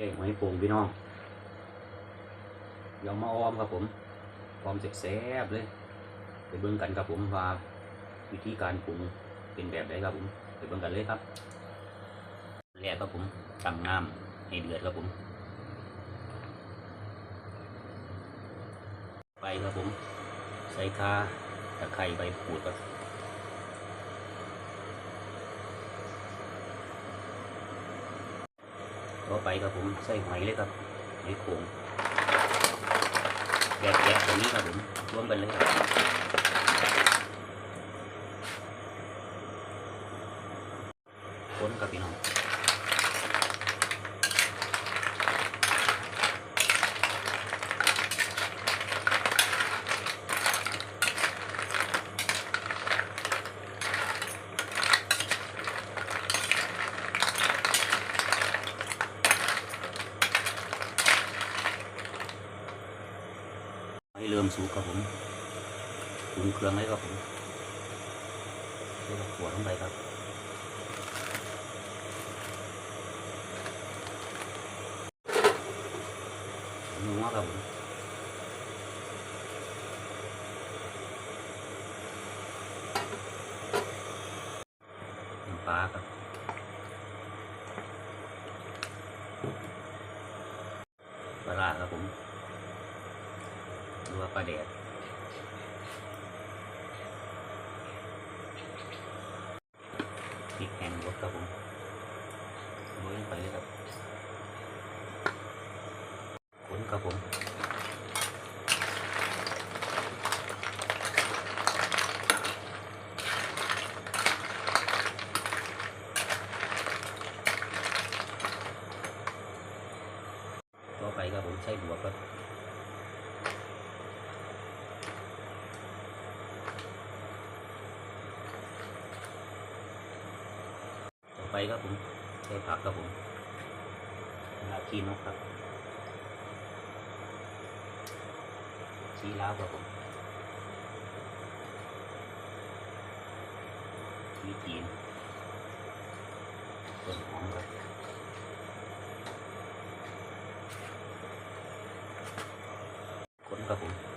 อยโป่งพี่น้องเดี๋ยวมาออมครับผมออมแซ่บเลยไปเบิ่งกันครับผมว่าวิธีการปรุงเป็นแบบใดครับผมไปเบิ่งกันเลยครับแรกครับผมตั้งน้ำให้เดือดครับผม ไปครับผม ใส่คาตะไคร้ใบขูดครับ ต่อไปครับผมใส่หอยเลยครับหอยโขงแยบแกะตรงนี้ครับผมรวมกันเลยครับคนกับพี่น้อง ให้เริ่มสุกครับผมปรุงเครื่องเลยครับผมใส่ถั่วลงไปครับนัวครับผมน้ำปลาครับปลาครับผม หรือว่าปลาแดดพริกแหงรสครับผมโรยลงไปเลยครับคนครับผมต่อไปครับผมใช้บัวครับต่อไป ครับผมใช้ผักครับผมลาคีนกครับชีลาวครับผมชีจีนต้นหอมครับคนครับผม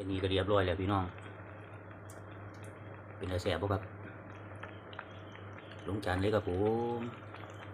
ค่นี้ก็เรียบร้อยแล้วพี่น้อง เป็นอะไรแสบ่ครับลงจานเลยครับผม